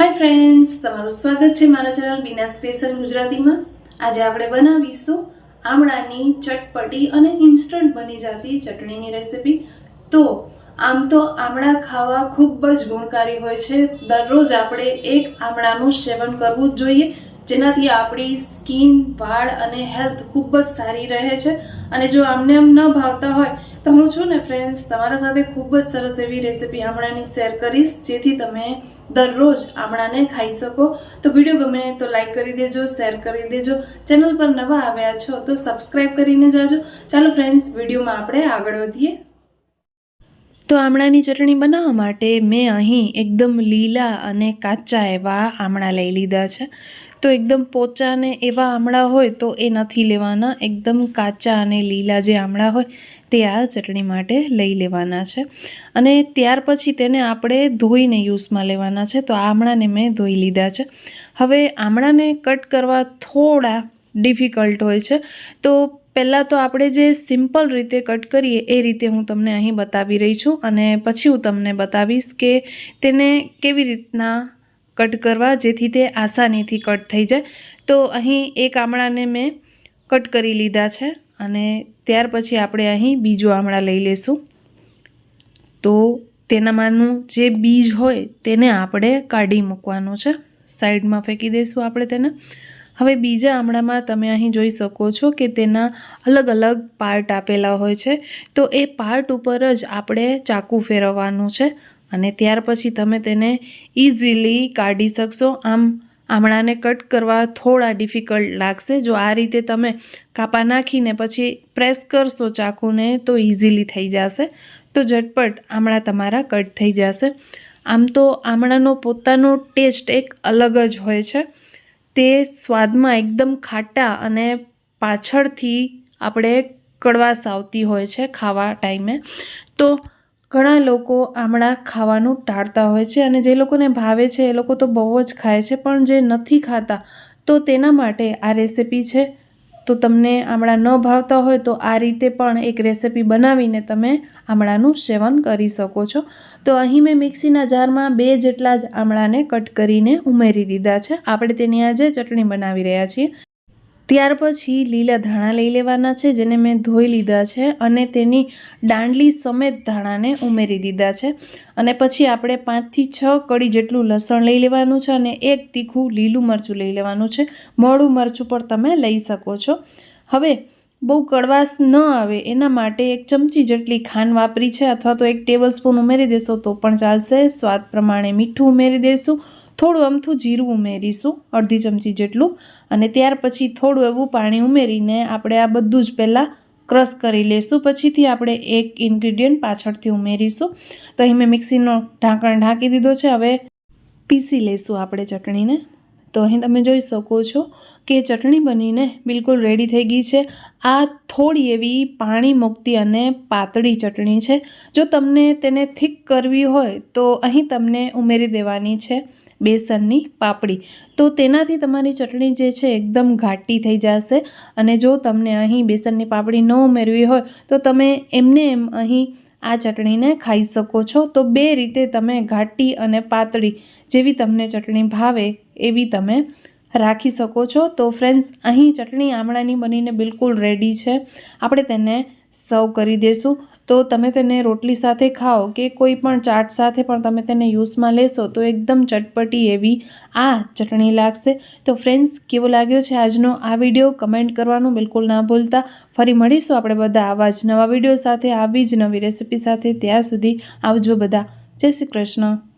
Hi friends તમારું સ્વાગત છે મારા ચેનલ બીનાસ ક્રિએશન ગુજરાતીમાં. આજે આપણે બનાવીશું આમળાની ચટપટી અને ઇન્સ્ટન્ટ બની જતી ચટણીની રેસિપી તો, આમ તો આમળા ખાવા ખૂબ જ ગુણકારી હોય છે. દરરોજ આપણે એક આમળાનું સેવન કરવું જ જોઈએ, જેનાથી આપણી સ્કિન વાળ અને હેલ્થ ખૂબ જ સારી રહે છે. અને જો આમને આમ ન ભાવતા હોય તો હું છું ને ફ્રેન્ડ્સ તમારા સાથે ખૂબ જ સરસ એવી રેસીપી આમળાની શેર કરીશ, જેથી તમે દરરોજ આમળાને ખાઈ શકો. તો વીડિયો ગમે તો લાઈક કરી દેજો શેર કરી દેજો. ચેનલ પર નવા આવ્યા છો તો સબસ્ક્રાઈબ કરીને જાજો. ચાલો ફ્રેન્ડ્સ વિડીયોમાં આપણે આગળ વધીએ. તો આમળાની ચટણી બનાવવા માટે મેં અહીં એકદમ લીલા અને કાચા એવા આમળા લઈ લીધા છે. તો એકદમ પોચા ને એવા આમળા હોય તો એ નથી લેવાના. એકદમ કાચા અને લીલા જે આમળા હોય તે આ ચટણી માટે લઈ લેવાના છે. અને ત્યાર પછી તેને આપણે ધોઈને યુઝમાં લેવાના છે. તો આ આમળાને મેં ધોઈ લીધા છે. હવે આમળાને કટ કરવા થોડા ડિફિકલ્ટ હોય છે. તો પહેલાં તો આપણે જે સિમ્પલ રીતે કટ કરીએ એ રીતે હું તમને અહીં બતાવી રહી છું અને પછી હું તમને બતાવીશ કે તેને કેવી રીતના કટ કરવા જેથી તે આસાનીથી કટ થઈ જાય. તો અહીં એક આમળાને મેં કટ કરી લીધા છે અને ત્યાર પછી આપણે અહીં બીજો આમળા લઈ લેશું. તો તેનામાંનું જે બીજ હોય તેને આપણે કાઢી મૂકવાનું છે. સાઈડમાં ફેંકી દઈશું આપણે તેને. હવે બીજા આમળામાં તમે અહીં જોઈ શકો છો કે તેના અલગ અલગ પાર્ટ આપેલા હોય છે. તો એ પાર્ટ ઉપર જ આપણે ચાકુ ફેરવવાનું છે. અને ત્યાર પછી તમે તેને ઇઝીલી કાઢી શકશો. આમ આમળાને કટ કરવા થોડા ડિફિકલ્ટ લાગશે. જો આ રીતે તમે કાપા નાખીને પછી પ્રેસ કરશો ચાકુને તો ઇઝીલી થઈ જશે. તો ઝટપટ આમળા તમારા કટ થઈ જશે. આમ તો આમળાનો પોતાનો ટેસ્ટ એક અલગ જ હોય છે. તે સ્વાદમાં એકદમ ખાટા અને પાછળથી આપણે કડવાશ આવતી હોય છે ખાવા ટાઈમે. તો ઘણા લોકો આમળા ખાવાનું ટાળતા હોય છે અને જે લોકોને ભાવે છે એ લોકો તો બહુ જ ખાય છે, પણ જે નથી ખાતા તો તેના માટે આ રેસિપી છે. તો તમને આમળા ન ભાવતા હોય તો આ રીતે પણ એક રેસિપી બનાવીને તમે આમળાનું સેવન કરી શકો છો. તો અહીં મેં મિક્સીના જારમાં બે જેટલા જ આમળાને કટ કરીને ઉમેરી દીધા છે. આપણે તેની આજે ચટણી બનાવી રહ્યા છીએ. ત્યાર પછી લીલા ધાણા લઈ લેવાના છે, જેને મેં ધોઈ લીધા છે અને તેની દાંડલી સમેત ધાણાને ઉમેરી દીધા છે. અને પછી આપણે પાંચથી છ કડી જેટલું લસણ લઈ લેવાનું છે અને એક તીખું લીલું મરચું લઈ લેવાનું છે. મોડું મરચું પણ તમે લઈ શકો છો. હવે, બહુ કડવાશ ન આવે, એના માટે એક ચમચી જેટલી ખાંડ વાપરી છે અથવા તો એક ટેબલ સ્પૂન ઉમેરી દેશો તો પણ ચાલશે. સ્વાદ પ્રમાણે મીઠું ઉમેરી દઈશું થોડું અમથું જીરું ઉમેરીશું, અડધી ચમચી જેટલું. અને ત્યાર પછી થોડું એવું પાણી ઉમેરીને આપણે આ બધું જ પહેલાં ક્રશ કરી લઈશું પછીથી આપણે એક ઇન્ગ્રીડિયન્ટ પાછળથી ઉમેરીશું. તો અહીં મેં મિક્સીનો ઢાંકણ ઢાંકી દીધો છે. હવે પીસી લઈશું આપણે ચટણીને. તો અહીં તમે જોઈ શકો છો કે ચટણી બનીને બિલકુલ રેડી થઈ ગઈ છે. આ થોડી એવી પાણી મુક્તી અને પાતળી ચટણી છે. જો તમને તેને થીક કરવી હોય તો અહીં તમને ઉમેરી દેવાની છે. બેસનની પાપડી. તો તેનાથી તમારી ચટણી જે છે એકદમ ઘાટી થઈ જશે અને જો તમને અહીં બેસનની પાપડી ન ઉમેરવી હોય, તો તમે એમને એમ અહીં આ ચટણીને ખાઈ શકો છો. તો બે રીતે તમે ઘાટી અને પાતળી જેવી તમને ચટણી ભાવે એવી તમે રાખી શકો છો. તો ફ્રેન્ડ્સ અહીં ચટણી આમળાની બનીને બિલકુલ રેડી છે. આપણે તેને સર્વ કરી દઈશું તો તમે તેને રોટલી સાથે ખાઓ કે કોઈ પણ ચાટ સાથે પણ તમે તેને યુઝમાં લેશો તો એકદમ ચટપટી એવી આ ચટણી લાગશે. તો ફ્રેન્ડ્સ કેવો લાગ્યો છે આજનો આ વીડિયો કમેન્ટ કરવાનું બિલકુલ ના ભૂલતા. ફરી મળીશું આપણે બધા આવા જ નવા વીડિયો સાથે, આવી જ નવી રેસિપી સાથે. ત્યાં સુધી આવજો બધા. જય શ્રી કૃષ્ણ.